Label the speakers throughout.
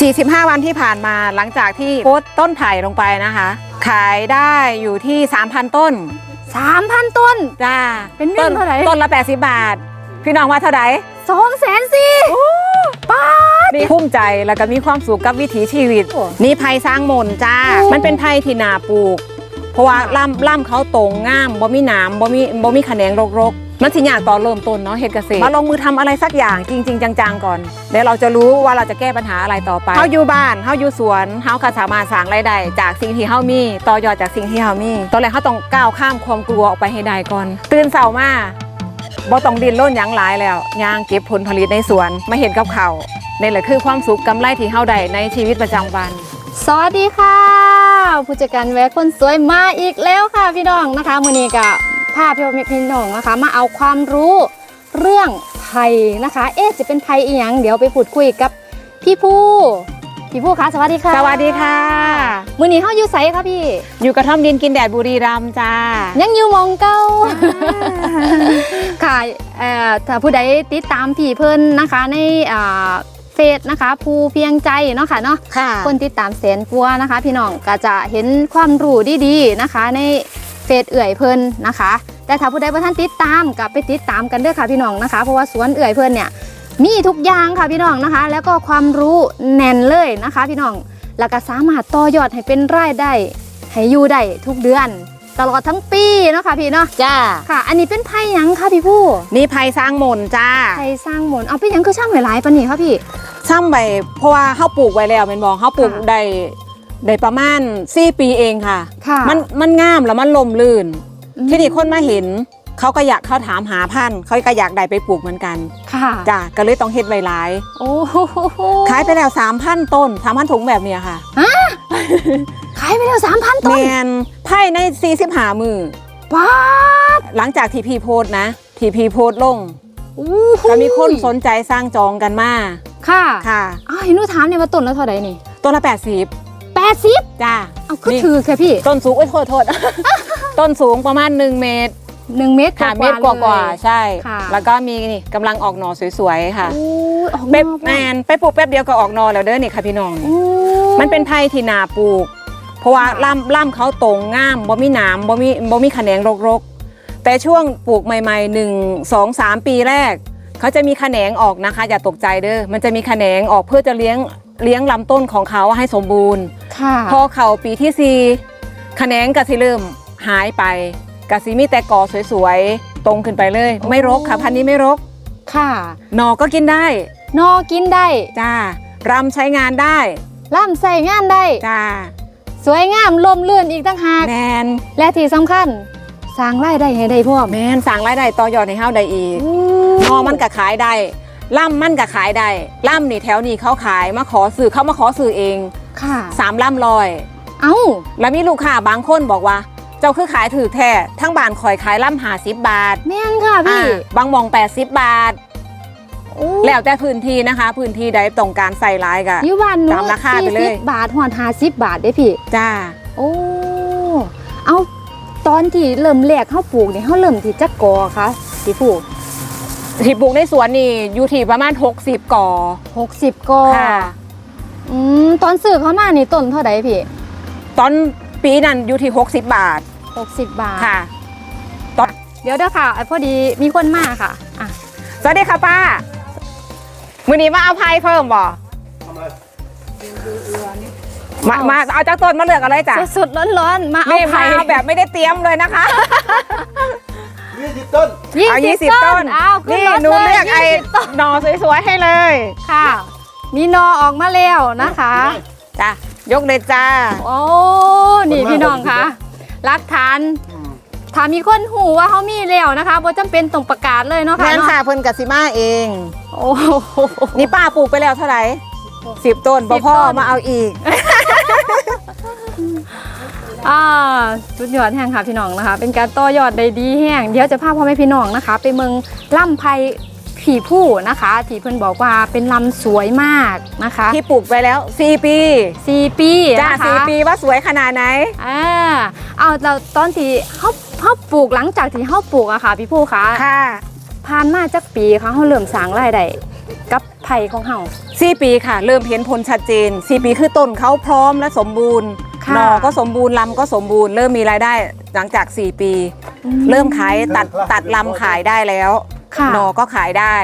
Speaker 1: 45 วันที่ผ่านมาหลังจากที่โพสต์ต้นไผ่ลงไปนะคะ ขายได้อยู่ที่ 3,000 ต้น
Speaker 2: สามพันต้น
Speaker 1: จ้า
Speaker 2: เป็นเงินเท่าไหร่
Speaker 1: ต้นละ 80 บาท พี่น้องว่าเท่าไหร่
Speaker 2: สองแสนสี่ป้าด
Speaker 1: มีภูมิใจแล้วก็มีความสุขกับวิถีชีวิต
Speaker 2: โอ้
Speaker 1: นี่ไผ่สร้างมนต์จ้า
Speaker 2: โอ้
Speaker 1: มันเป็นไผ่ที่นาปลูก เพราะว่าล่ำล่ำเขาตรงง่ามบ่มีหนามบ่มีบ่มีแขนงรกๆ มันสิยากตอนเริ่มต้นเนาะเฮ็ดเกษตรมาลงมือทำอะไรสักอย่างจริง ๆ จังๆก่อนเดี๋ยวเราจะรู้ว่าเราจะแก้ปัญหาอะไรต่อไปเฮาอยู่บ้านเฮาอยู่สวนเฮาก็สามารถสร้างรายได้จากสิ่งที่เฮามีต่อยอดจากสิ่งที่เฮามีตอนแรกเฮาต้องก้าวข้ามความกลัวออกไปให้ได้ก่อน ตื่นเช้ามาบ่ต้องดิ้นรนหยังหลายแล้วย่างเก็บผลผลิตในสวนมาเห็นกับเขาวนี่แหละคือความสุขกำไรที่เฮาได้ในชีวิตประจำวัน
Speaker 2: สวัสดีค่ะ ผู้จัดการแวะคนสวยมาอีกแล้วค่ะพี่น้องนะคะมือนี้กับภาพพี่พี่น้องนะคะ มาเอาความรู้เรื่องไผ่นะคะ เอ๊ะจะเป็นไผ่อีหยังเดี๋ยวไปพูดคุยกับพี่ผู้พี่ผู้คะสวัสดีค่ะ
Speaker 1: สวัสดีค่ะ
Speaker 2: มือนี้เขาอยู่ไสคะพี่
Speaker 1: อยู่กระท่อมดินกินแดดบุรีรัมย์จ้า
Speaker 2: ยังอยู่หมองเก้าค่ะเอ่อถ้าผู้ใดติดตามพี่เพิ่นนะคะในอ่าเฟซนะคะภูเพียงใจเนาะค่ะเนาะ
Speaker 1: ค่ะ
Speaker 2: คนติดตามแสนกว่านะคะ พี่น้องก็จะเห็นความรู้ดีๆนะคะ ใน เฟซเอื่อยเพิ่นนะคะ แต่ถ้าผู้ใดบ่ท่านติดตามก็ไปติดตามกันเด้อค่ะพี่น้องนะคะ เพราะว่าสวนเอื่อยเพิ่นเนี่ยมีทุกอย่างค่ะพี่น้องนะคะ แล้วก็ความรู้แน่นเลยนะคะ พี่น้องแล้วก็สามารถต่อยอดให้เป็นรายได้ให้อยู่ได้ทุกเดือน ตลอดทั้งปีเนาะค่ะพี่เนาะ
Speaker 1: จ้า
Speaker 2: ค่ะ อันนี้เป็นไผ่หยังคะพี่ผู้
Speaker 1: นี่ไผ่สร้างมนต์จ้า
Speaker 2: ไผ่สร้างหมนเอาไปหยังคือช่างหลายๆปานนี้คะพี่
Speaker 1: ซ้ำไปเพราะว่าเขาปลูกไว้แล้วเป็นบอกเขาปลูก
Speaker 2: ค่ะ
Speaker 1: ได้ ได้ประมาณ4ปีเองค่ะ
Speaker 2: ค่ะ
Speaker 1: มันมันงามแล้วมันลมลื่น
Speaker 2: อืม
Speaker 1: ที่นี่คนมาเห็น เขาก็อยากเขาถามหาพันธุ์เขาก็อยากได้ไปปลูกเหมือนกัน
Speaker 2: ค่ะ
Speaker 1: จ้าก็เลยต้องเฮ็ดไว้หลาย
Speaker 2: โอ้โห
Speaker 1: ขายไปแล้ว3,000ต้น3,000ถุงแบบเนี้ยค่ะ
Speaker 2: ขายไปแล้วสามพัน
Speaker 1: แม
Speaker 2: ต้น
Speaker 1: นไผ่ใน45มือ
Speaker 2: ว้าด
Speaker 1: หลังจากที่พี่โพสต์นะที่พี่โพสต์ลง
Speaker 2: อู้
Speaker 1: ก็มีคนสนใจสร้างจองกันมา
Speaker 2: ค่ะ
Speaker 1: ค่ะ
Speaker 2: อ้าวเห็นหนูถามเนี่ยว่าต้นละเท่าไหร่นี่
Speaker 1: ต้นละ 80
Speaker 2: แปด สิบ
Speaker 1: จ้า
Speaker 2: เอาคือ
Speaker 1: นี่
Speaker 2: ถือแค่พี่
Speaker 1: ต้นสูงโอ้ยโทษโทษ ต้นสูงประมาณ 1 เมตร
Speaker 2: หนึ่งเมตร
Speaker 1: ค่ะเมตรก
Speaker 2: ๆ
Speaker 1: ว่า
Speaker 2: เลย
Speaker 1: ๆใช่
Speaker 2: ค่ะ
Speaker 1: แล้วก็มีนี่กำลังออกหน่อสวยๆค่ะ
Speaker 2: อู้ออก
Speaker 1: เป๊บ
Speaker 2: นอก
Speaker 1: แมนไปปลูกแป๊บเดียวก็ออกหน่อแล้วเด้อนี่ค่ะพี่น้อง
Speaker 2: อู้
Speaker 1: มันเป็นไผ่ที่นาปลูก เพราะว่า
Speaker 2: ค่ะ
Speaker 1: ล่ำล่ำเขาตรงง่ามบ่มีหนามบ่มีบ่มีแขนงรกๆ แต่ช่วงปลูกใหม่ๆหนึ่งสองสามปีแรก เขาจะมีแขนงออกนะคะ อย่าตกใจเด้อมันจะมีแขนงออกเพื่อจะเลี้ยงเลี้ยงลำต้นของเขาให้สมบูรณ์
Speaker 2: ค่ะ
Speaker 1: พอเขาปีที่สี่แขนงกะสิเริ่มหายไปกะสิมีแต่กอสวยๆ ตรงขึ้นไปเลย ไม่รกค่ะ พันธุ์นี้ไม่รก
Speaker 2: ค่ะ
Speaker 1: หนอก็กินได้
Speaker 2: นอกินได้
Speaker 1: จ้ารำใช้งานได้
Speaker 2: ล่ำใส่งานได้
Speaker 1: จ้า
Speaker 2: สวยงามลมลื่นอีกตั้งหาก
Speaker 1: แมน
Speaker 2: และที่สำคัญสร้างรายได้ให้ได้พร้อม
Speaker 1: แมนสั่งรายได้ต่อยอดในเฮาได้อีก
Speaker 2: อู้
Speaker 1: หนอมันก็ขายได้ล่ำมันก็ขายได้ล่ำนี่แถวนี้เขาขายมาขอซื้อเขามาขอซื้อเอง
Speaker 2: ค่ะ
Speaker 1: สามล่ำลอย
Speaker 2: เอ้า
Speaker 1: แล้วมีลูกค้าบางคนบอกว่า เจ้าคือขายถือแท้ทั้งบ้านคอยขายล่ำหาสิบบาท
Speaker 2: แม่นค่ะพี่
Speaker 1: อ่าบางหมอง 80 บาท
Speaker 2: โอ้
Speaker 1: แล้วแต่พื้นที่นะคะ พื้นที่ใดต้องการใส่ร้ายกะ
Speaker 2: อยี่วันหนู
Speaker 1: ตามราคาไปเลย
Speaker 2: สี่สิบบาทหอนห้าสิบบาทได้พี่
Speaker 1: จ้า
Speaker 2: โอ้ เอาตอนที่เริ่มแรกเขาปลูกนี่เขาเริ่มที่จักกอคะที่ปลูก
Speaker 1: ที่ปลูกในสวนนี่อยู่ที่ประมาณ 60ก่อ
Speaker 2: หกสิบกอ
Speaker 1: ค่ะ
Speaker 2: อืมตอนซื้อเขามานี่ต้นเท่าไหร่พี่
Speaker 1: ตอนปีนั้นอยู่ที่ 60 บาท
Speaker 2: หกสิบบาท
Speaker 1: ค่ะ
Speaker 2: เดี๋ยวเด้อค่ะไอ้พอดีมีคนมาค่ะอะ
Speaker 1: สวัสดีค่ะป้า มือนี้มาเอาไพ่เพิ่มบ่มามาเอาจากต้นมาเลือกอะไรจ้ะ
Speaker 2: สดๆร้อนๆมาเอา
Speaker 1: นี่
Speaker 2: ไผ่
Speaker 1: มาแบบไม่ได้เตรียมเลยนะคะ
Speaker 3: ยี่สิบต้น
Speaker 1: เอา
Speaker 2: ยี่สิบ
Speaker 1: 20
Speaker 2: ต้
Speaker 1: ต้
Speaker 2: น
Speaker 1: น
Speaker 2: เอาขึ้น
Speaker 1: นี่
Speaker 2: รถ
Speaker 1: หนู
Speaker 2: เลย
Speaker 1: เลือกไอ้
Speaker 2: ยี่สิบต้น
Speaker 1: หนอสวยๆให้เลย
Speaker 2: ค่ะ มีนอออกมาแล้วนะคะ
Speaker 1: จ้ะยกเลยจ้า
Speaker 2: โอ้นี่พี่น้องคะรักฐานถ้ามีคนหูว่าเขามีแล้วนะคะบ่จำเป็นต้องประกาศเลยเนาะค่ะ
Speaker 1: แม่น
Speaker 2: เนาะ
Speaker 1: ค่ะเพิ่นกสิมาเอง
Speaker 2: โอ้โห
Speaker 1: นี่ป้าปลูกไปแล้วเท่าไหร่สิบต้น
Speaker 2: สิ
Speaker 1: บ่
Speaker 2: บ
Speaker 1: พ่อ
Speaker 2: ต้น
Speaker 1: มาเอาอีก
Speaker 2: อ่าสุดยอดแห่งค่ะพี่น้องนะคะ เป็นการต่อยอดได้ดีแห่งเดี๋ยวจะพาพ่อแม่พี่น้องนะคะ ไปเมืองล่ำไพ ผีผู้นะคะที่เพิ่นบอกว่าเป็นลำสวยมากนะคะ
Speaker 1: ที่ปลูกไปแล้ว 4 ปี
Speaker 2: สี่ปี
Speaker 1: จ้า
Speaker 2: นะคะ
Speaker 1: สี่ปีว่าสวยขนาดไหน
Speaker 2: อ่าเอาเราตอนที่เขาเขาปลูกหลังจากที่เขาปลูกอะค่ะพี่ผู้คะ
Speaker 1: ค่ะ
Speaker 2: ผ่านมาจักปีค่ะเขาเริ่มสร้างรายได้กับไผไผ่ของเฮา
Speaker 1: สี่ปีค่ะ เริ่มเห็นผลชัดเจนสี่ปีคือต้นเขาพร้อมและสมบูรณ์
Speaker 2: ค่ะ
Speaker 1: หน่อก็สมบูรณ์ลำก็สมบูรณ์เริ่มมีรายได้หลังจาก 4 ปี เริ่มขายตัดตัดลำขายได้แล้ว
Speaker 2: ค่ะ
Speaker 1: หน่อก็ขายได้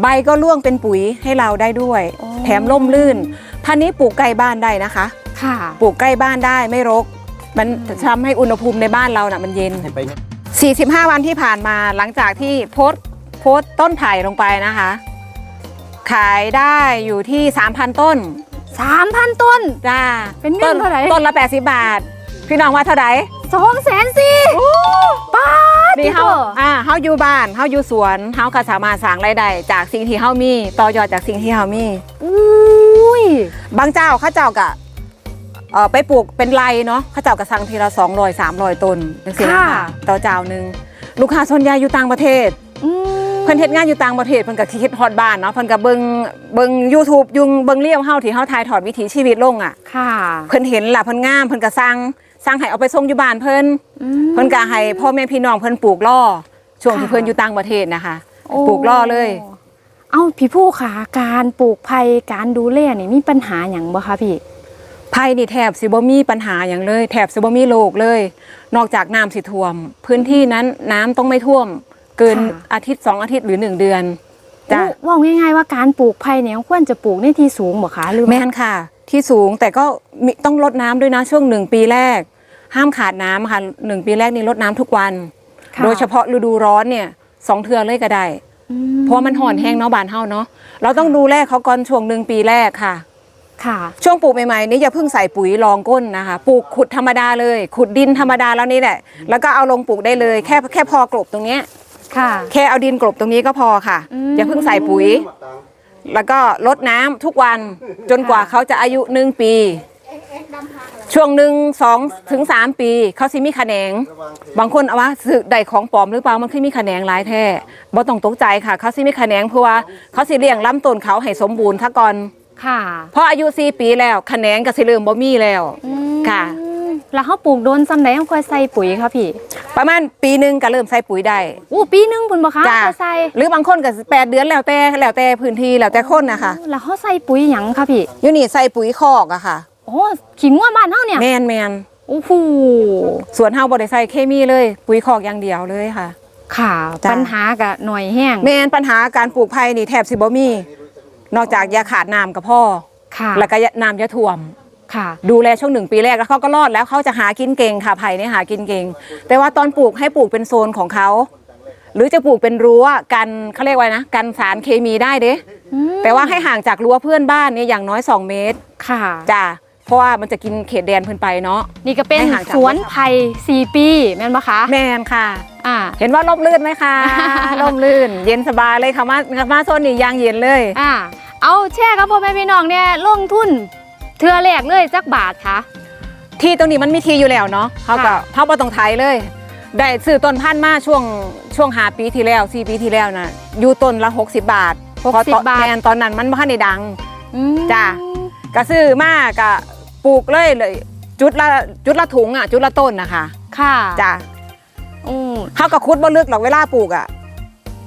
Speaker 1: ใบก็ร่วงเป็นปุ๋ยให้เราได้ด้วย
Speaker 2: โอ้
Speaker 1: แถมล่มลื่นพันธุ์นี้ปลูกใกล้บ้านได้นะคะ
Speaker 2: ค่ะ
Speaker 1: ปลูกใกล้บ้านได้ไม่รก มันทำให้อุณหภูมิในบ้านเราน่ะมันเย็น
Speaker 3: ให้ไปเนี่ย
Speaker 1: 45 วันที่ผ่านมาหลังจากที่โพสต์โพสต์ต้นไผ่ลงไปนะคะ ขายได้อยู่ที่ 3,000 ต้น
Speaker 2: 3,000ต้น
Speaker 1: จ้า
Speaker 2: เป็นเงินเท่าไหร่
Speaker 1: ต้นละ 80 บาท พี่น้องว่าเท่าไหร่
Speaker 2: 2แสนสี่ป้า ด
Speaker 1: นี่
Speaker 2: พี่
Speaker 1: เฮา
Speaker 2: โต
Speaker 1: อ่าเฮาอยู่บ้านเฮาอยู่สวนเฮาก็สามารถสร้างรายได้จากสิ่งที่เฮามีต่อยอดจากสิ่งที่เฮามี
Speaker 2: อุ้ย
Speaker 1: บางเจ้าเขาเจ้ากะเอ่อไปปลูกเป็นไรเนาะเขาเจ้ากะสั่งทีละ200 300ต้นจังซี่นะคะ
Speaker 2: ค่ะ
Speaker 1: ต่อเจ้าหนึงลูกค้าส่วนใหญ่อยู่ต่างประเทศ
Speaker 2: อืม
Speaker 1: เพิ่นเฮ็ดงานอยู่ต่างประเทศเพิ่นก็คิดฮอดบ้านเนาะเพิ่นก็เบิ่งเบิ่ง YouTube ยุงเบิ่งเลี้ยวเฮาที่เฮาถ่ายทอดวิถีชีวิตลงอะ
Speaker 2: ค่ะ
Speaker 1: เพิ่นเห็นล่ะเพิ่นงามเพิ่นก็สั่ง สั่งให้เอาไปส่งอยู่บ้านเพิ่น
Speaker 2: อืม
Speaker 1: เพิ่นก็ให้พ่อแม่พี่น้องเพิ่นปลูกล่อช่วงที่
Speaker 2: ค่ะ
Speaker 1: เพิ่นอยู่ต่างประเทศนะคะ
Speaker 2: โอ้
Speaker 1: ปลูกล่อเลย
Speaker 2: เอ้าพี่ผู้ขาการปลูกไผ่การดูแลนี่มีปัญหาอย่างบ่คะพี่
Speaker 1: ไผ่นี่แทบสิบ่มีปัญหาอย่างเลยแทบสิบ่มีโรคเลย นอกจากน้ำสิท่วม พื้นที่นั้นน้ำต้องไม่ท่วม เกิน
Speaker 2: ค่ะ
Speaker 1: อาทิตย์สองอาทิตย์หรือหนึ่งเดือนจ้ะ
Speaker 2: โอ้ว่าง่ายๆว่าการปลูกไผ่เนี่ยควรจะปลูกในที่สูงบ่คะหรือ
Speaker 1: แม่นค่ะ ที่สูงแต่ก็มีต้องลดน้ำด้วยนะช่วงหนึ่งปีแรก ห้ามขาดน้ำค่ะหนึ่งปีแรกนี่ลดน้ำทุกวัน
Speaker 2: ค่ะ
Speaker 1: โดยเฉพาะฤดูร้อนเนี่ยสองเทือเลยก็ได้
Speaker 2: อื
Speaker 1: เพราะว่ามันห่อนแห้งเนาะบานเฮาเนาะเราต้องดูแลเขาก่อนช่วงหนึ่งปีแรกค่ะ
Speaker 2: ค่ะ
Speaker 1: ช่วงปลูกใหม่ๆนี่อย่าเพิ่งใส่ปุ๋ยรองก้นนะคะปลูกขุดธรรมดาเลย ขุดดินธรรมดาแล้วนี่แหละ แล้วก็เอาลงปลูกได้เลยแค่แค่พอกลบตรงเนี้ย
Speaker 2: ค่ะ
Speaker 1: แค่เอาดินกลบตรงนี้ก็พอค่ะ
Speaker 2: อืม
Speaker 1: อย่าเพิ่งใส่ปุ๋ย แล้วก็ลดน้ำทุกวันจนกว่าเขาจะอายุหนึ่งปี ช่วงหนึ่งสองถึงสามปี เขาสิมีขะแหนง บางคนเอาว่าสึกได้ของปลอมหรือเปล่ามันคือมีขะแหนงหลายแท้บ่ต้องตกใจค่ะ เขาสิมีขะแหนงเพราะว่าเขาสิเลี้ยงลำต้นเขาให้สมบูรณ์ซะก่อน
Speaker 2: ค่ะ
Speaker 1: พออายุ4ปีแล้วขะแหนงก็สิเริ่มบ่มีแล้ว
Speaker 2: อืม
Speaker 1: ค่ะ
Speaker 2: แล้วเขาปลูกโดนซ้ำใดเขาค่อยใส่ปุ๋ยคะพี่
Speaker 1: ประมาณปีหนึงก็เริ่มใส่ปุ๋ยได้
Speaker 2: อู้ปีหนึงพุ่นบ่คะ
Speaker 1: จ้ะ
Speaker 2: เขาใส่
Speaker 1: หรือบางคนก็แปดเดือนแล้วแต่แล้วแต่พื้นที่แล้วแต่คนนะคะ
Speaker 2: แล้วเขาใส่ปุ๋ยหยังคะพี่
Speaker 1: อยู่นี่ใส่ปุ๋ยคอกอะค่ะ
Speaker 2: โอ้ขิงว่าบ้านเฮาเนี่ย
Speaker 1: แมนแมน
Speaker 2: โอ้โห
Speaker 1: สวนเฮาบ่ได้ใส่เคมีเลย ปุ๋ยคอกอย่างเดียวเลยค่ะ
Speaker 2: ค่ะ
Speaker 1: จ้ะ
Speaker 2: ปัญหากะหน่อยแห้ง
Speaker 1: แมนปัญหาการปลูกไผ่นี่แทบสิบ่มี นอกจากยาขาดน้ำกับพ่อ
Speaker 2: ค่ะ
Speaker 1: แล้วก็น้ำยาท่วม
Speaker 2: ค่ะ
Speaker 1: ดูแลช่วงหนึ่งปีแรกแล้วเขาก็รอดแล้วเขาจะหากินเก่งค่ะไผ่เนี่ยหากินเก่ง แต่ว่าตอนปลูกให้ปลูกเป็นโซนของเขา หรือจะปลูกเป็นรั้วกันเขาเรียกว่านะกันสารเคมีได้เด้
Speaker 2: อืม
Speaker 1: แต่ว่าให้ห่างจากรั้วเพื่อนบ้านเนี่ยอย่างน้อย 2 เมตร
Speaker 2: ค่ะ
Speaker 1: จ้ะ เพราะว่ามันจะกินเขตแดนเพื่อนไปเนาะ
Speaker 2: นี่ก็เป็น
Speaker 1: ให้ห่างจาก
Speaker 2: สวนไผ่สี่ปีแม่นปะคะ
Speaker 1: แมนค่ะ
Speaker 2: อ่า
Speaker 1: เห็นว่าร่มรื่นไหมคะ ร่มรื่น เย็นสบายเลยค่ะมามาโซนนี่ยางเย็นเลย
Speaker 2: อ่า เอาแช่ครับพ่อแม่พี่น้องเนี่ยลงทุนเทือแรกเลยจักบาทค่ะ
Speaker 1: ที่ตรงนี้มันมีทีอยู่แล้วเนาะเขาก็
Speaker 2: ค่ะ
Speaker 1: เขาบ่ต้องไทยเลย ได้ซื้อต้นพันธุ์มาช่วงช่วงหาปีที่แล้วสี่ปีที่แล้วนะอยู่ต้นละ 60 บาท
Speaker 2: หก
Speaker 1: เพราะ
Speaker 2: สิ
Speaker 1: ต
Speaker 2: บ
Speaker 1: อน
Speaker 2: บาท
Speaker 1: แมนตอนนั้นมันบ่ทันได้ดัง
Speaker 2: อืม
Speaker 1: จ้ะ ก็ซื้อมากะ ปลูกเลยเลย จุดละจุดละถุงอะ จุดละต้นนะคะ
Speaker 2: ค่ะ
Speaker 1: จ้ะ
Speaker 2: อืม
Speaker 1: เขาก็ขุดบ่ลึกหรอกเวลาปลูกอะ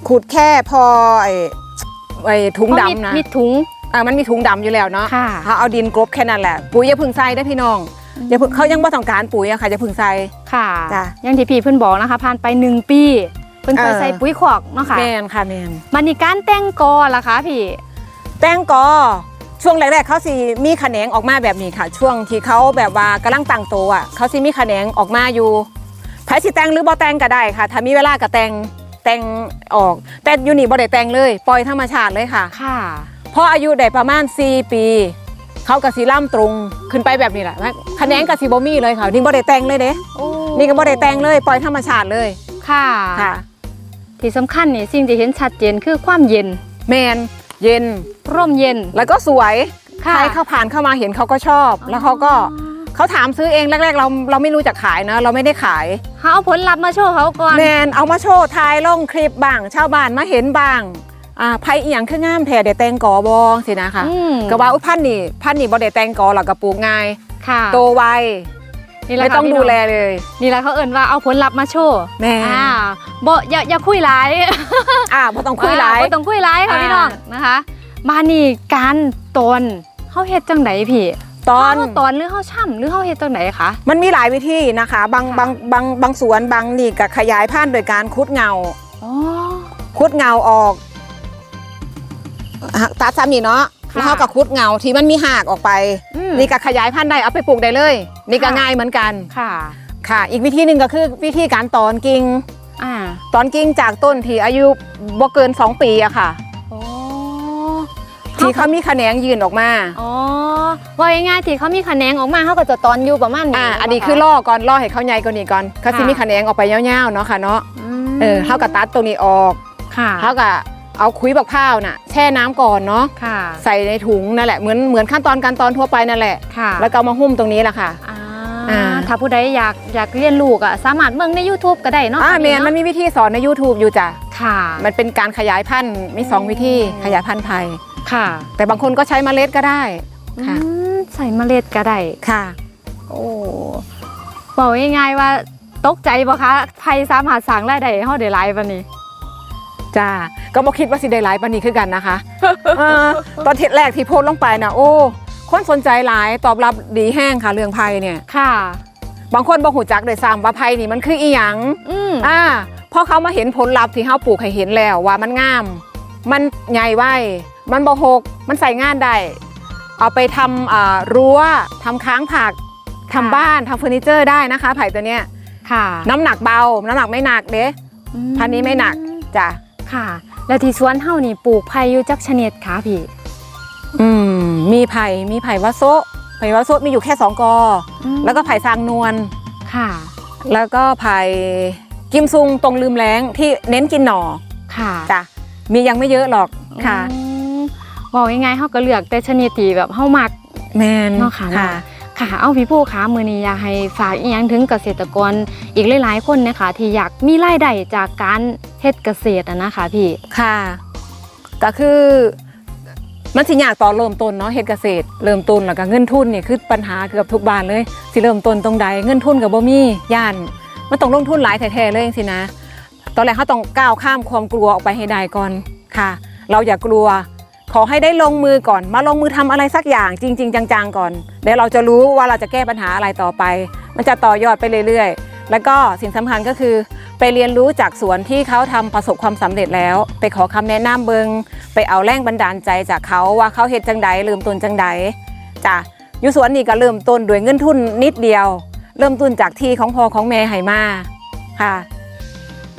Speaker 1: ขุดแค่พอไอ้ไอ้ถุง
Speaker 2: เพราะมี
Speaker 1: ดำนะ
Speaker 2: มีถุง
Speaker 1: อ่ามันมีถุงดำอยู่แล้วเนาะ
Speaker 2: ค่ะ
Speaker 1: เขาเอาดินกลบแค่นั้นแหละ ปุ๋ยอย่าเพึ่งใส่ได้อพี่น้องอย่าเพึ่งเขายังบ่ต้องการปุ๋ยอะค่ะอย่าเพึ่งใส่
Speaker 2: ค่ะ
Speaker 1: จ้ะ
Speaker 2: อย่างที่พี่เพิ่นบอกนะคะผ่านไปหนึ่งปี เพิ่นเคย
Speaker 1: เออ
Speaker 2: ใส่ปุ๋ยขอกเนาะค่ะ
Speaker 1: แมนค่ะแมน
Speaker 2: มันนี่การแต่งกอล่ะคะพี่
Speaker 1: แตงกอ ช่วงแรกๆเขาสิมีขะแนงออกมาแบบนี้ค่ะ ช่วงที่เขาแบบว่ากำลังตั้งโตวอะเขาสิมีขะแนงออกมาอยู่ไผสิแต่งหรือบ่แต่งก็ได้ค่ะ ถ้ามีเวลาก็แต่งแต่งออก แต่อยู่นี่บ่ได้แต่งเลย ปล่อยธรรมชาติเลยค่ะ
Speaker 2: ค่ะ
Speaker 1: พออายุได้ประมาณ 4 ปี เขาก็สิล่ำตรงขึ้นไปแบบนี้แหละขะแนงก็สิบ่มีเลยค่ะนี่บ่ได้แต่งเลยเด้
Speaker 2: โอ้
Speaker 1: นี่ก็บ่ได้แต่งเลย ปล่อยธรรมชาติเลย
Speaker 2: ค่ะ
Speaker 1: ค่ะ
Speaker 2: ที่สำคัญนี่สิ่งที่เห็นชัดเจนคือความเย็น
Speaker 1: แมน เย็น
Speaker 2: ร่มเย็น
Speaker 1: แล้วก็สวย
Speaker 2: ค่ะ
Speaker 1: ใครเข้าผ่านเข้ามาเห็นเขาก็ชอบ แล้วเขาก็เขาถามซื้อเองแรก ๆ เราเราไม่รู้จักขายนะ เราไม่ได้ขาย
Speaker 2: เขาเอาผลลัพธ์มาโชว์เขาก่อน
Speaker 1: แมนเอามาโชว์ทายลงคลิปบ้างชาวบ้านมาเห็นบ้างอ่าไผอีหยังคืองามแท้เดแตงกอบอสินะคะ
Speaker 2: อืม
Speaker 1: ก็ว่าอุ้ยพันธุ์นี่พันธุ์นี่บ่ได้แตงกอหรอกกระปลูกง่าย
Speaker 2: ค่ะ
Speaker 1: โตไว
Speaker 2: นี่แหละ
Speaker 1: ไม่
Speaker 2: ค่ะ
Speaker 1: ต้อง
Speaker 2: พี่
Speaker 1: ดู
Speaker 2: น้
Speaker 1: แลเลย
Speaker 2: นี่แหละเขาเอิ่นว่าเอาผลลัพธ์มาโชว์
Speaker 1: แม่
Speaker 2: อ่าบ่อย่าอย่าคุยหลาย
Speaker 1: อ่าบ่ต้องคุยหลาย
Speaker 2: อ่บ่ต้องคุยหลายค่ะ
Speaker 1: อ่า
Speaker 2: พี่น้องนะคะบ้านนี่การตนเฮาเฮ็ดจังไดพี่
Speaker 1: ตอน
Speaker 2: เฮาตอนหรือเฮาช่ำหรือเฮาเฮ็ดจังไดคะ
Speaker 1: มันมีหลายวิธีนะคะ บาง
Speaker 2: ค่ะ
Speaker 1: บางบางบางสวนบางนี่ก็ขยายพันธุ์โดยการคุดเงา
Speaker 2: อ๋อ
Speaker 1: คุดเงาออกหักตัดซ้ำนี่เนาะ
Speaker 2: ค่ะ
Speaker 1: แล้วเขาก็คุดเงาที่มันมีหากออกไป
Speaker 2: อืม
Speaker 1: นี่ก็ขยายพันธุ์ได้เอาไปปลูกได้เลย นี่ก็
Speaker 2: ค่ะ
Speaker 1: ง่ายเหมือนกัน
Speaker 2: ค่ะ
Speaker 1: ค่ะ อีกวิธีหนึ่งก็คือวิธีการตอนกิ่ง
Speaker 2: อ่า
Speaker 1: ตอนกิ่งจากต้นที่อายุบ่เกิน 2 ปีอะค่ะ
Speaker 2: โอ้
Speaker 1: ที่เขามีแขนงยืนออกมา
Speaker 2: อ๋อว่าง่ายๆที่เขามีคะแนนออกมาเขาก็จะตอนอยู่ประมาณนี้
Speaker 1: อ่า
Speaker 2: หรืเปล่า
Speaker 1: อันนี้คือล่อก่อนล่อให้เขาใหญ่กว่านี้ก่อนเขาสิ
Speaker 2: ค่ะ
Speaker 1: มีแขนงออกไปยาวๆเนาะค่ะเนาะ
Speaker 2: ม
Speaker 1: เออเขาก็ตัดตรงนี้ออก
Speaker 2: ค่ะ
Speaker 1: เขาก็ เอาคุยบักพร้าวน่ะแช่น้ำก่อนเนาะ
Speaker 2: ค่ะ
Speaker 1: ใส่ในถุงนั่นแหละเหมือนเหมือนขั้นตอนการตอนทั่วไปนั่นแหละ
Speaker 2: ค่ะ
Speaker 1: แล้วก็เอามาหุ้มตรงนี้แหละค่ะ
Speaker 2: อ่า
Speaker 1: อ่า
Speaker 2: ถ้าผู้ใดอยากอยากเรียนรู้ก็สามารถเบิ่งใน YouTube ก็ได้เนาะ
Speaker 1: อ่า
Speaker 2: อั
Speaker 1: เมนมันมีวิธีสอนใน YouTube อยู่จ้ะ
Speaker 2: ค่ะ
Speaker 1: มันเป็นการขยายพันธุ์มีสองวิธี
Speaker 2: อืม
Speaker 1: ขยายพันธุ์ไทย
Speaker 2: ค่ะ
Speaker 1: แต่บางคนก็ใช้เมล็ดก็ได้ค่ะ
Speaker 2: อืมใส่เมล็ดก็ได้
Speaker 1: ค่ะ
Speaker 2: โอ้บอกง่ายๆว่าตกใจบ่คะไผสามารถสร้างรายได้ให้เฮาได้หลายปานนี้
Speaker 1: จ้าก็บ่คิดว่าสิได้หลายปานนี้คือกันนะคะเออตอนเทศแรกที่โพสต์ลงไปนะโอ้คนสนใจหลายตอบรับดีแห้งค่ะเรื่องไพ่เนี่ย
Speaker 2: ค่ะ
Speaker 1: บางคนบ่หูจักเลยซ้ำว่าไพ่นี่มันคืออีหยัง
Speaker 2: อืม
Speaker 1: อ่าพอเขามาเห็นผลลัพธ์ที่เฮาปลูกให้เห็นแล้วว่ามันงาม มันใหญ่ไว้ มันบ่หก มันใส่งานได้ เอาไปทำอ่ารั้วทำค้างผักทำบ้านทำเฟอร์นิเจอร์ได้นะคะ ไผ่ตัวเนี้ย
Speaker 2: ค่ะ
Speaker 1: น้ำหนักเบา น้ำหนักไม่หนักเด้
Speaker 2: อื
Speaker 1: พันธุ์นี้ไม่หนักจ้ะ
Speaker 2: ค่ะ แล้วที่สวนเฮานี่ปลูกไผ่อยู่จักชนิดคะพี่
Speaker 1: อืม มีไผ่ มีไผ่วาโซะไผ่วาโซะมีอยู่แค่สองกอ
Speaker 2: อืม
Speaker 1: แล้วก็ไผ่ซางนวล
Speaker 2: ค่ะ
Speaker 1: แล้วก็ไผ่กิมซุงตรงลืมแรงที่เน้นกินหน่อ
Speaker 2: ค่ะ
Speaker 1: จ้ะมียังไม่เยอะหรอกค่ะ
Speaker 2: อืมบอกง่ายๆเฮาก็เลือกแต่ชนิดที่แบบเฮามัก
Speaker 1: แมน
Speaker 2: เนาะค่ะ
Speaker 1: ค่ะ
Speaker 2: ค่ะ เอาพี่ผู้ขามือนี้อยากให้ฝากอีกอย่างถึงเกษตรกรอีกหลายๆคนนะคะที่อยากมีรายได้จากการ เฮ็ดเกษตรอะนะคะพี่
Speaker 1: ค่ะ ก็คือมันสิยากต่อเริ่มต้นเนาะเฮ็ดเกษตร เริ่มต้นแล้วก็เงินทุนเนี่ยคือปัญหาเกือบทุกบ้านเลยสิเริ่มต้นตรงใดเงินทุนกับบ่มีย่านมันต้องลงทุนหลายแท้ๆเลยจังซี่นะ ตอนแรกเขาต้องก้าวข้ามความกลัวออกไปให้ได้ก่อนค่ะ เราอย่ากลัว ขอให้ได้ลงมือก่อน มาลงมือทำอะไรสักอย่างจริง ๆ จังๆก่อนเดี๋ยวเราจะรู้ว่าเราจะแก้ปัญหาอะไรต่อไป มันจะต่อยอดไปเรื่อยๆ แล้วก็สิ่งสำคัญก็คือ ไปเรียนรู้จากสวนที่เขาทำประสบความสำเร็จแล้ว ไปขอคำแนะนำเบิงไปเอาแรงบันดาลใจจากเขาว่าเขาเฮ็ดจังใดเริ่มต้นจังใดจ้ะอยู่สวนนี่ก็เริ่มต้นด้วยเงินทุนนิดเดียว เริ่มต้นจากที่ของพ่อของแม่ให้มาค่ะ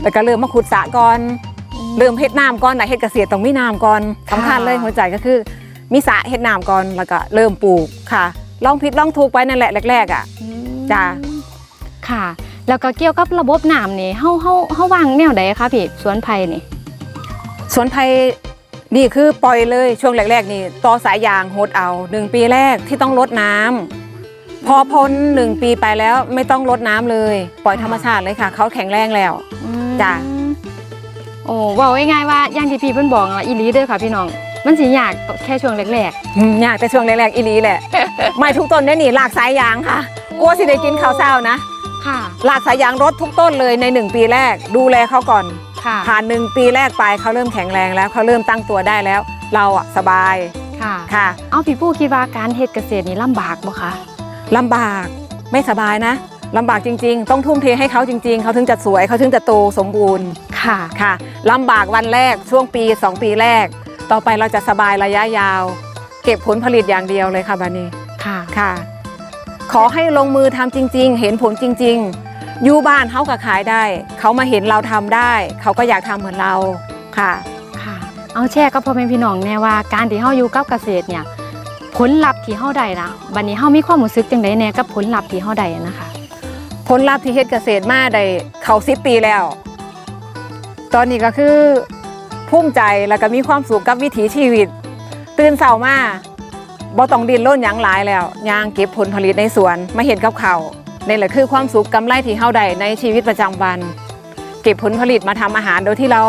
Speaker 1: แล้วก็เริ่มมาขุดสระก่อนเริ่มเฮ็ดน้ำก่อนนะเฮ็ดเกษตรต้องมีน้ำก่อนสำคัญเลยหัวใจก็คือมีสระเฮ็ดน้ำก่อนแล้วก็เริ่มปลูกค่ะลองผิดลองถูกไปนั่นแหละแรกๆอะจ้ะ
Speaker 2: ค่ะ แล้วก็เกี่ยวกับระบบน้ำนี่เฮาเฮาเฮาวางแนวใดคะพี่สวนไผ่นี่
Speaker 1: สวนไผ่นี่คือปล่อยเลยช่วงแรก ๆ นี่ต่อสายยางโหดเอาหนึ่งปีแรกที่ต้องลดน้ำพอพ้นหนึ่งปีไปแล้วไม่ต้องลดน้ำเลย ปล่อยธรรมชาติเลยค่ะเขาแข็งแรงแล้วจ้ะ
Speaker 2: โอ้เว่าง่ายๆว่าอย่างที่พี่เพิ่นบอกอะอีหลีเด้อค่ะพี่น้อง มันสิยากแค่ช่วงแรก
Speaker 1: อืมยากแต่ช่วงแรกๆอีหลีแหละ ไม่ทุกต้นได้หนีลากสายยางค่ะกลัวสิได้กินข้าวเช้านะ
Speaker 2: ๆ ค่ะ
Speaker 1: ลากสายยางรถทุกต้นเลยในหนึ่งปีแรก ดูแลเขาก่อน
Speaker 2: ค่ะ
Speaker 1: ผ่านหนึ่งปีแรกไปเขาเริ่มแข็งแรงแล้วเขาเริ่มตั้งตัวได้แล้ว เราอะสบาย
Speaker 2: ค่ะ
Speaker 1: ค่ะ
Speaker 2: เอาพี่ผู้คิดว่าการเฮ็ดเกษตรนี่ลำบากบ่คะ
Speaker 1: ลำบากไม่สบายนะลำบากจริง ๆ ต้องทุ่มเทให้เขาจริง ๆเขาถึงจะสวยเขาถึงจะโตสมบูรณ์
Speaker 2: ค่ะ
Speaker 1: ค่ะลำบากวันแรกช่วงปี 2 ปีแรก ต่อไปเราจะสบายระยะยาว เก็บผลผลิตอย่างเดียวเลยค่ะบานี
Speaker 2: ค่ะ
Speaker 1: ค่ะ ขอให้ลงมือทำจริง ๆ เห็นผลจริง ๆ อยู่บ้านเขาก็ขายได้ เขามาเห็นเราทำได้ เขาก็อยากทำเหมือนเราค่ะ
Speaker 2: ค่ะ เอาแชร์กับพ่อแม่พี่น้องแน่ว่าการที่เฮาอยู่กับเกษตรเนี่ยผลลัพธ์ที่เฮาได้นะบัดนี้เฮามีความรู้สึกจังไดแน่กับผลลัพธ์ที่เฮาได้อะนะคะ
Speaker 1: ผลลัพธ์ที่เฮ็ดเกษตรมาได้เขาสิปีแล้ว ตอนนี้ก็คือภูมิใจแล้วก็มีความสุขกับวิถีชีวิต ตื่นเช้ามา บ่ต้องดินร่นยังหลายแล้วย่างเก็บผลผลิตในสวนมาเห็นกับเขาวนี่แหละคือความสุขกำไรที่เฮาได้ในชีวิตประจำวัน เก็บผลผลิตมาทำอาหารโดยที่เรา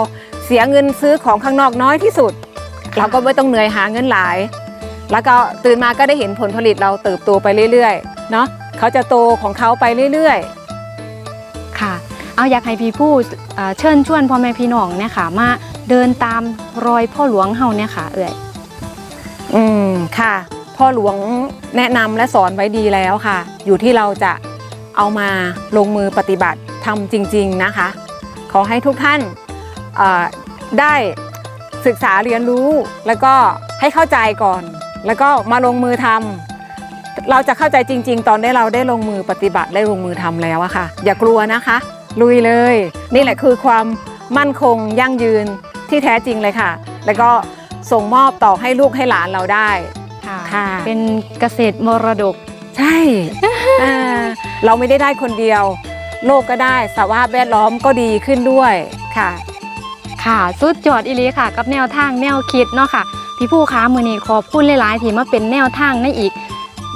Speaker 1: เสียเงินซื้อของข้างนอกน้อยที่สุด เราก็ไม่ต้องเหนื่อยหาเงินหลาย แล้วก็ตื่นมาก็ได้เห็นผลผลิตเราเติบโตไปเรื่อยๆเนาะเขาจะโตของเขาไปเรื่อยๆ
Speaker 2: ค่ะ เอาอยากให้พี่ผู้เอ่อเชิญชวนพ่อแม่พี่น้องเนี่ยค่ะ มาเดินตามรอยพ่อหลวงเฮาเนี่ยค่ะ เอ่ย
Speaker 1: อืมค่ะ พ่อหลวงแนะนำและสอนไว้ดีแล้วค่ะ อยู่ที่เราจะเอามาลงมือปฏิบัติทำจริง ๆนะคะ ขอให้ทุกท่านได้ศึกษาเรียนรู้แล้วก็ให้เข้าใจก่อน แล้วก็มาลงมือทำเราจะเข้าใจจริง ๆ ตอนได้เราได้ลงมือปฏิบัติได้ลงมือทำแล้วอะค่ะ อย่ากลัวนะคะ ลุยเลย นี่แหละคือความมั่นคงยั่งยืนที่แท้จริงเลยค่ะ แล้วก็ ส่งมอบต่อให้ลูกให้หลานเราได้ค่ะ
Speaker 2: เป็นเกษตรมรดก
Speaker 1: ใช่อ่าเราไม่ได้ได้คนเดียว โลกก็ได้สภาพแวดล้อมก็ดีขึ้นด้วยค่ะ
Speaker 2: ค่ะสุดยอดอีหลีค่ะ กับแนวทางแนวคิดเนาะค่ะ พี่ผู้ค้ามือนี้ขอบคุณหลายๆที่มาเป็นแนวทางในอีก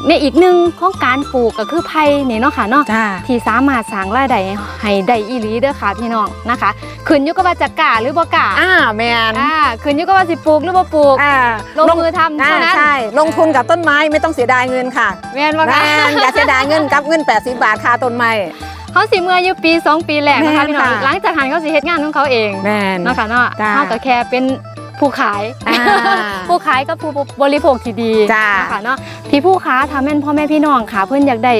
Speaker 2: ในอีกหนึ่งของการปลูกก็คือไผ่นี่เนาะค่ะเนาะ
Speaker 1: จ้า
Speaker 2: ที่สามารถสร้างรายได้ให้ได้อีหลีเด้อค่ะพี่น้องนะคะขึ้นอยู่กับว่าจะกล้าหรือบ่กล้า
Speaker 1: อ่าแมน
Speaker 2: อ่าขึ้นอยู่กับว่าสิปลูกหรือบ่ปลูก
Speaker 1: อ่า
Speaker 2: ลงมือทำ
Speaker 1: อ่า
Speaker 2: เท่านั้น
Speaker 1: ใช่ลงทุนกับต้นไม้ไม่ต้องเสียดายเงินค่ะ
Speaker 2: แม่นบ่
Speaker 1: แม
Speaker 2: คะ
Speaker 1: นอย่าเสียดายเงินกับเงิน 80 บาทค่าต้นไม้
Speaker 2: เขาสิเมื่ออยู่ปี 2 ปีแรกนะคะ
Speaker 1: แม่น
Speaker 2: พี่น้อง
Speaker 1: ค่ะ
Speaker 2: หลังจากหันเขาสิเฮ็ดงานของเขาเอง
Speaker 1: แมน
Speaker 2: เนาะค่ะเนาะ
Speaker 1: จ้า
Speaker 2: เขาก็แค่เป็น ผู้ขาย
Speaker 1: อ่า
Speaker 2: ผู้ขายกับผู้บริโภคที่ดี
Speaker 1: จ้า
Speaker 2: นะคะเนาะพี่ผู้ค้าทำแม่นพ่อแม่พี่น้องค่ะ เพื่อนอยากได้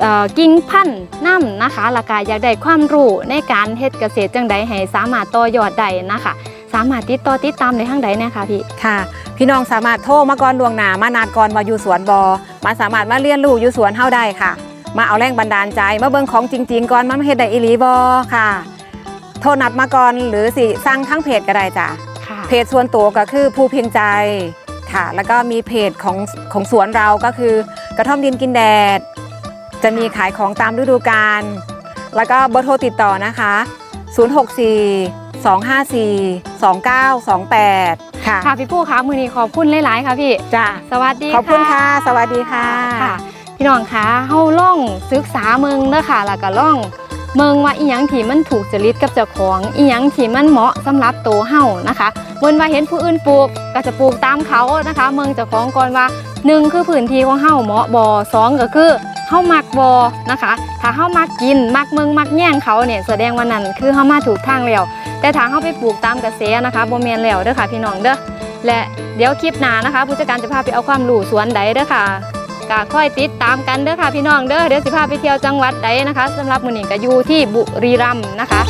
Speaker 2: เอ่อกิ่งพันธุ์น้ำนะคะแล้วก็อยากได้ความรู้ในการเฮ็ดเกษตรจังใดให้สามารถต่อยอดได้นะคะ สามารถติดต่อติดตามได้ทางใดเนะคะพี่
Speaker 1: ค่ะ พี่น้องสามารถโทรมาก่อนล่วงหน้ามานาดก่อนว่าอยู่สวนบอมาสามารถมาเรียนรู้อยู่สวนเฮาได้ค่ะ มาเอาแรงบันดาลใจมาเบิ่งของจริง ๆ ก่อนมาเฮ็ดได้อีหลีบอค่ะ โทรนัดมาก่อนหรือสิสั่งทั้งเพจก็ได้จ้ะ
Speaker 2: ค่ะ
Speaker 1: เพจส่วนตัวก็คือผู้เพียงใจค่ะ แล้วก็มีเพจของของสวนเราก็คือกระท่อมดินกินแดด จะมีขายของตามฤดูกาลแล้วก็เบอร์โทรติดต่อนะคะ 064 254 2928 ค่ะ
Speaker 2: ค่ะพี่ผู้ค้ามือนี้ขอบคุณหลาย ๆ ค่ะพี่
Speaker 1: จ้า
Speaker 2: สวัสดี
Speaker 1: ขอบคุณค่ะ สวัสดีค่ะ
Speaker 2: ค่ะพี่น้องคะเฮาล่องศึกษาเมืองเด้อค่ะแล้วก็ล่อง เมืองว่าอีหยังที่มันถูกจริตกับเจ้าของอีหยังที่มันเหมาะสำหรับโตเฮานะคะบนว่าเห็นผู้อื่นปลูกก็จะปลูกตามเขานะคะ เมืองเจ้าของก่อนว่าหนึ่งคือพื้นที่ของเฮาเหมาะบ่สองก็คือเฮามักบ่นะคะ ถ้าเฮามักกินมักเมืองมักแย่งเขาเนี่ยแสดงว่านั่นคือเฮามาถูกทางแล้วแต่ถ้าเฮาไปปลูกตามกระแสนะคะโบ่แม่นแล้วเด้อค่ะพี่น้องเด้อและเดี๋ยวคลิปหน้านะคะ ผู้จัดการจะพาไปเอาความรู้สวนใดเด้อค่ะ ก็ค่อยติดตามกันเด้อค่ะพี่น้องเด้อเดี๋ยวสิพาไปเที่ยวจังหวัดใดนะคะสำหรับมื้อนี้ก็อยู่ที่บุรีรัมย์นะคะ